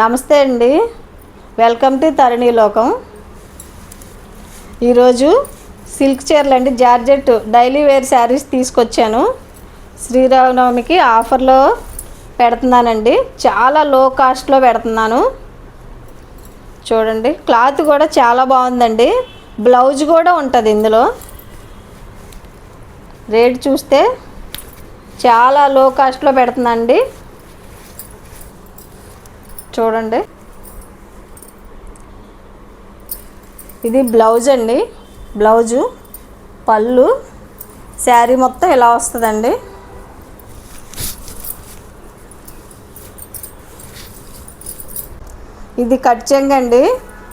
నమస్తే అండి. Welcome to తరణి లోకం. ఈరోజు సిల్క్ చీరలు అండి జార్జెట్ డైలీ వేర్ శారీస్ తీసుకొచ్చాను. శ్రీరామనవమికి ఆఫర్లో పెడుతున్నానండి. చాలా లో కాస్ట్లో పెడుతున్నాను. చూడండి క్లాత్ కూడా చాలా బాగుందండి. బ్లౌజ్ కూడా ఉంటుంది ఇందులో. రేట్ చూస్తే చాలా లో కాస్ట్లో పెడుతుందండి చూడండి. ఇది బ్లౌజ్ అండి. బ్లౌజు పళ్ళు శారీ మొత్తం ఇలా వస్తుందండి. ఇది కట్ చెంగండి అండి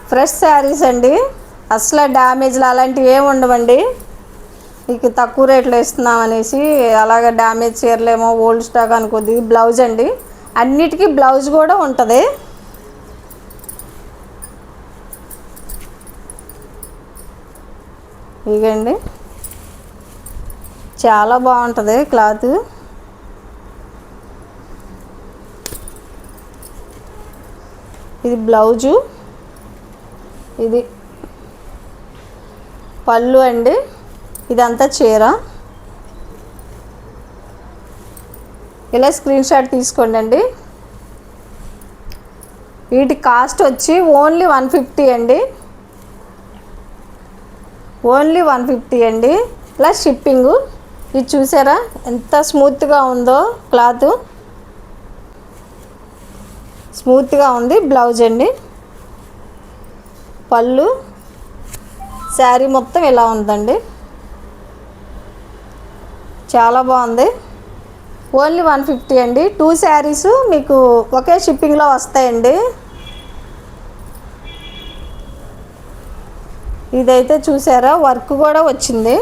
ఫ్రెష్ శారీస్ అండి. అసలు డ్యామేజ్లు అలాంటివి ఏమి ఉండవండి. మీకు తక్కువ రేట్లో ఇస్తున్నాం అనేసి అలాగ డ్యామేజ్ చీరలేమో ఓల్డ్ స్టాక్ అనుకోద్ది. బ్లౌజ్ అండి. అన్నిటికీ బ్లౌజ్ కూడా ఉంటుంది. ఇగండి చాలా బాగుంటుంది క్లాత్. ఇది బ్లౌజు. ఇది పళ్ళు అండి. ఇదంతా చీర. ఇలా స్క్రీన్ షాట్ తీసుకోండి అండి వీటి కాస్ట్ వచ్చి ఓన్లీ వన్ ఫిఫ్టీ అండి. ఓన్లీ వన్ ఫిఫ్టీ అండి. ప్లస్ షిప్పింగు ఇది చూసారా? ఎంత స్మూత్గా ఉందో క్లాత్ స్మూత్గా ఉంది బ్లౌజ్ అండి. పళ్ళు. శారీ మొత్తం ఇలా ఉందండి. చాలా బాగుంది. ఓన్లీ వన్ ఫిఫ్టీ అండి. టూ శారీస్ మీకు ఒకే షిప్పింగ్లో వస్తాయండి. ఇదైతే చూసారా? వర్క్ కూడా వచ్చింది.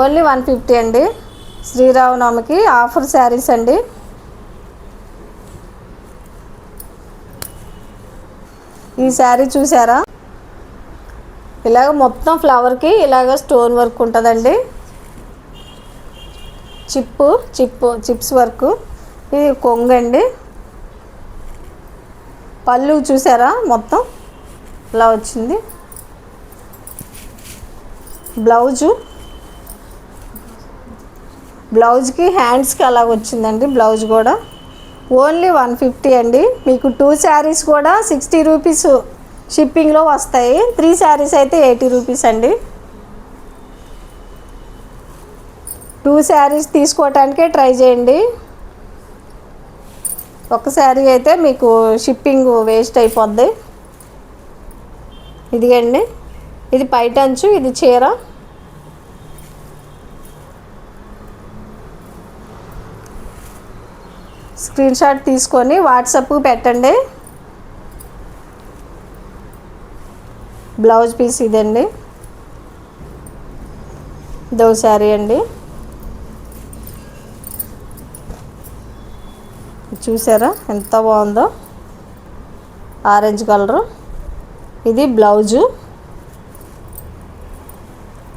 ఓన్లీ వన్ ఫిఫ్టీ అండి. శ్రీరామనవమికి ఆఫర్ శారీస్ అండి. ఈ శారీ చూసారా? ఇలాగ మొత్తం ఫ్లవర్కి ఇలాగ స్టోన్ వర్క్ ఉంటుందండి. Chip chip chips work. ఇది కొంగండి. పళ్ళు చూసారా మొత్తం? ఇలా వచ్చింది. బ్లౌజు. బ్లౌజ్కి హ్యాండ్స్కి అలా వచ్చిందండి బ్లౌజ్ కూడా. ఓన్లీ వన్ ఫిఫ్టీ అండి. మీకు టూ శారీస్ కూడా సిక్స్టీ రూపీస్ షిప్పింగ్లో వస్తాయి. త్రీ శారీస్ అయితే ఎయిటీ రూపీస్ అండి. టూ శారీస్ తీసుకోవటానికే ట్రై చేయండి. ఒక శారీ అయితే మీకు షిప్పింగ్ వేస్ట్ అయిపోద్ది. ఇదిగండి. ఇది పైటంచు ఇది చీర. స్క్రీన్ షాట్ తీసుకొని వాట్సాప్కి పెట్టండి. బ్లౌజ్ పీస్ ఇదండి. దో శారీ అండి. చూసారా? ఎంత బాగుందో? ఆరెంజ్ కలరు ఇది బ్లౌజు.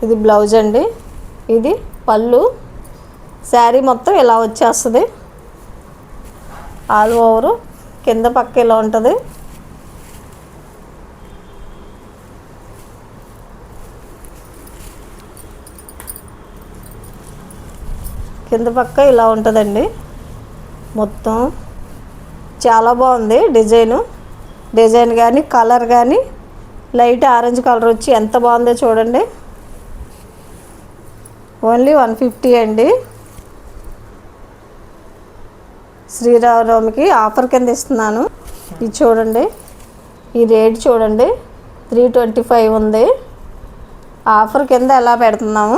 ఇది బ్లౌజ్ అండి. ఇది పళ్ళు. శారీ మొత్తం ఇలా వచ్చేస్తుంది. ఆల్ ఓవరు కింద పక్క ఇలా ఉంటుంది. కింద పక్క ఇలా ఉంటుందండి. మొత్తం చాలా బాగుంది డిజైను. డిజైన్ కానీ కలర్ కానీ లైట్ ఆరెంజ్ కలర్ వచ్చి ఎంత బాగుందో చూడండి. ఓన్లీ వన్ ఫిఫ్టీ అండి. శ్రీరామనవమికి ఆఫర్ కింద ఇస్తున్నాను. ఇది చూడండి. ఈ రేట్ చూడండి. త్రీ ట్వంటీ ఫైవ్ ఉంది. ఆఫర్ కింద ఎలా పెడుతున్నాము?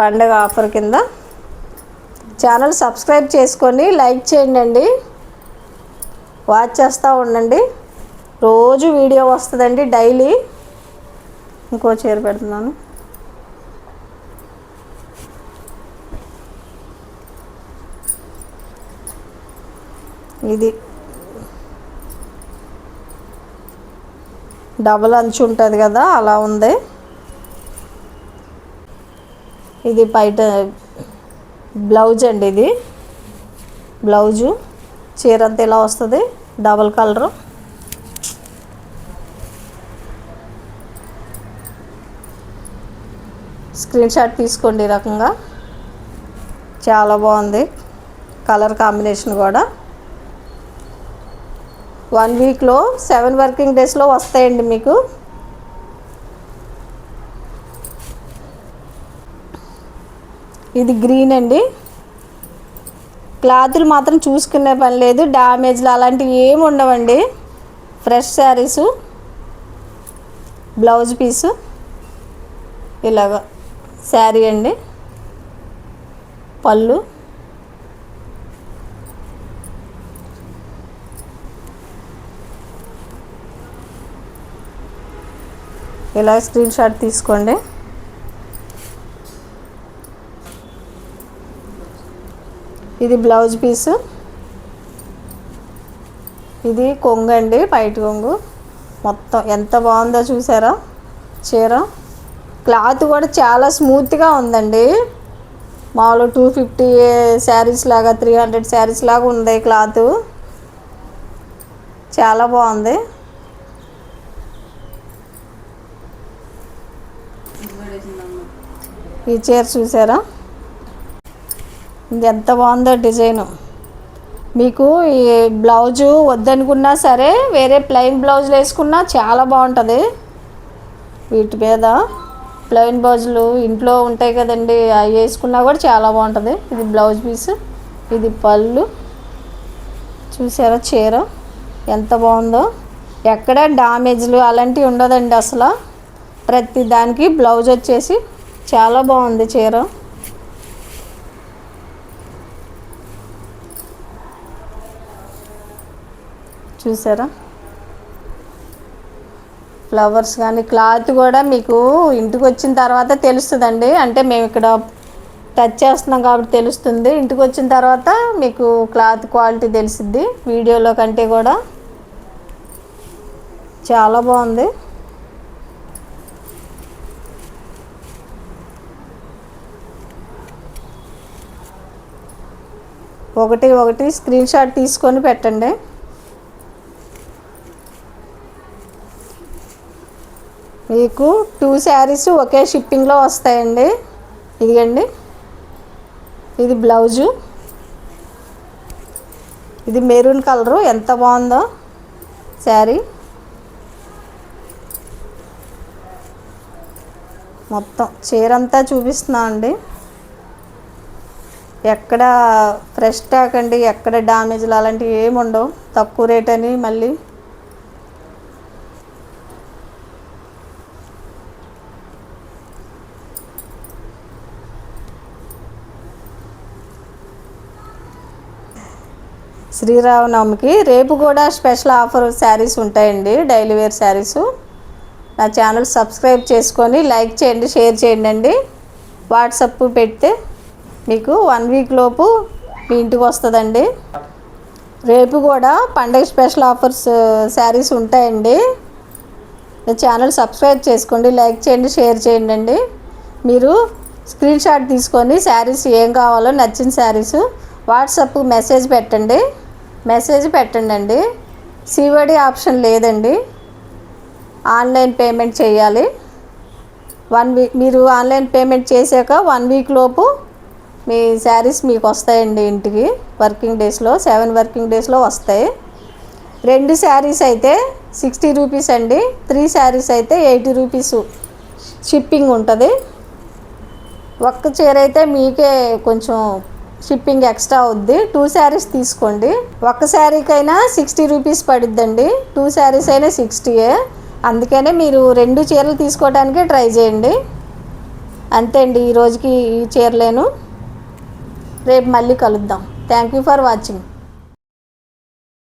పండగ ఆఫర్ కింద. ఛానల్ సబ్స్క్రైబ్ చేసుకొని లైక్ చేయండి వాచ్ చేస్తూ ఉండండి. రోజు వీడియో వస్తుందండి డైలీ. ఇంకో చీర పెడుతున్నాను. ఇది. డబల్ అంచు ఉంటుంది కదా అలా ఉంది. ఇది బయట బ్లౌజ్ అండి ఇది. బ్లౌజు. చీర అంతా ఇలా వస్తుంది? Double colour. స్క్రీన్ షాట్ తీసుకోండి ఈ రకంగా. చాలా బాగుంది. కలర్ కాంబినేషన్ కూడా. వన్ వీక్లో సెవెన్ వర్కింగ్ డేస్లో వస్తాయండి మీకు. ఇది గ్రీన్ అండి. క్లాతులు మాత్రం చూసుకునే పని లేదు. డ్యామేజ్లు అలాంటివి ఏమి ఉండవండి. ఫ్రెష్ శారీసు బ్లౌజ్ పీసు ఇలాగ శారీ అండి. పళ్ళు. ఇలా స్క్రీన్ షాట్ తీసుకోండి. ఇది బ్లౌజ్ పీసు. ఇది కొంగు అండి పైట కొంగు. మొత్తం ఎంత బాగుందో చూసారా? చీర. క్లాత్ కూడా చాలా స్మూత్గా ఉందండి. మామూలు టూ ఫిఫ్టీ శారీస్ లాగా త్రీ హండ్రెడ్ శారీస్ లాగా ఉంది క్లాత్. చాలా బాగుంది. ఈ చీర చూసారా? ఎంత బాగుందో డిజైను. మీకు ఈ బ్లౌజు వద్దనుకున్నా సరే వేరే ప్లెయిన్ బ్లౌజులు వేసుకున్నా చాలా బాగుంటుంది. వీటి మీద ప్లెయిన్ బ్లౌజులు ఇంట్లో ఉంటాయి కదండి అవి వేసుకున్నా కూడా చాలా బాగుంటుంది. ఇది బ్లౌజ్ పీస్ ఇది పళ్ళు. చూసారా చీర? ఎంత బాగుందో. ఎక్కడ డామేజ్లు అలాంటివి ఉండదండి అసలు. ప్రతి దానికి బ్లౌజ్ వచ్చేసి చాలా బాగుంది చీర. చూసారా? ఫ్లవర్స్ కానీ క్లాత్ కూడా మీకు ఇంటికి వచ్చిన తర్వాత తెలుస్తుందండి. అంటే మేము ఇక్కడ టచ్ చేస్తున్నాం కాబట్టి తెలుస్తుంది. ఇంటికి వచ్చిన తర్వాత మీకు క్లాత్ క్వాలిటీ తెలిసిద్ది. వీడియోలో కంటే కూడా చాలా బాగుంది. ఒకటి ఒకటి స్క్రీన్ షాట్ తీసుకొని పెట్టండి. మీకు టూ శారీస్ ఒకే షిప్పింగ్లో వస్తాయండి. ఇదిగండి. ఇది బ్లౌజు. ఇది మెరూన్ కలరు. ఎంత బాగుందో శారీ. మొత్తం చీర అంతా చూపిస్తున్నా అండి. ఎక్కడ ఫ్రెష్ స్టాక్ అండి. ఎక్కడ డ్యామేజ్లు అలాంటివి ఏమి ఉండవు తక్కువ రేట్ అని మళ్ళీ శ్రీరామనవమికి రేపు కూడా స్పెషల్ ఆఫర్ శారీస్ ఉంటాయండి డైలీ వేర్ శారీస్. నా ఛానల్ సబ్స్క్రైబ్ చేసుకొని లైక్ చేయండి షేర్ చేయండి అండి. వాట్సప్ పెడితే మీకు వన్ వీక్ లోపు మీ ఇంటికి వస్తుందండి. రేపు కూడా పండగ స్పెషల్ ఆఫర్స్ శారీస్ ఉంటాయండి. నా ఛానల్ సబ్స్క్రైబ్ చేసుకోండి లైక్ చేయండి షేర్ చేయండి అండి. మీరు స్క్రీన్ షాట్ తీసుకొని శారీస్ ఏం కావాలో నచ్చిన శారీస్ వాట్సప్ మెసేజ్ పెట్టండి. మెసేజ్ పెట్టండి అండి సివడి ఆప్షన్ లేదండి. ఆన్లైన్ పేమెంట్ చేయాలి. వన్ వీక్ మీరు ఆన్లైన్ పేమెంట్ చేశాక వన్ వీక్ లోపు మీ శారీస్ మీకు వస్తాయండి ఇంటికి. వర్కింగ్ డేస్లో సెవెన్ వర్కింగ్ డేస్లో వస్తాయి. రెండు శారీస్ అయితే సిక్స్టీ రూపీస్ అండి. త్రీ శారీస్ అయితే ఎయిటీ రూపీస్ షిప్పింగ్ ఉంటుంది. ఒక్క చీర అయితే మీకే కొంచెం షిప్పింగ్ ఎక్స్ట్రా అవుద్ది. టూ శారీస్ తీసుకోండి. ఒక శారీకైనా సిక్స్టీ రూపీస్ పడుద్దండి. టూ శారీస్ అయినా సిక్స్టీయే. అందుకనే మీరు రెండు చీరలు తీసుకోవడానికే ట్రై చేయండి. అంతే అండి ఈ రోజుకి ఈ చీరలేను. రేపు మళ్ళీ కలుద్దాం. Thank you for watching.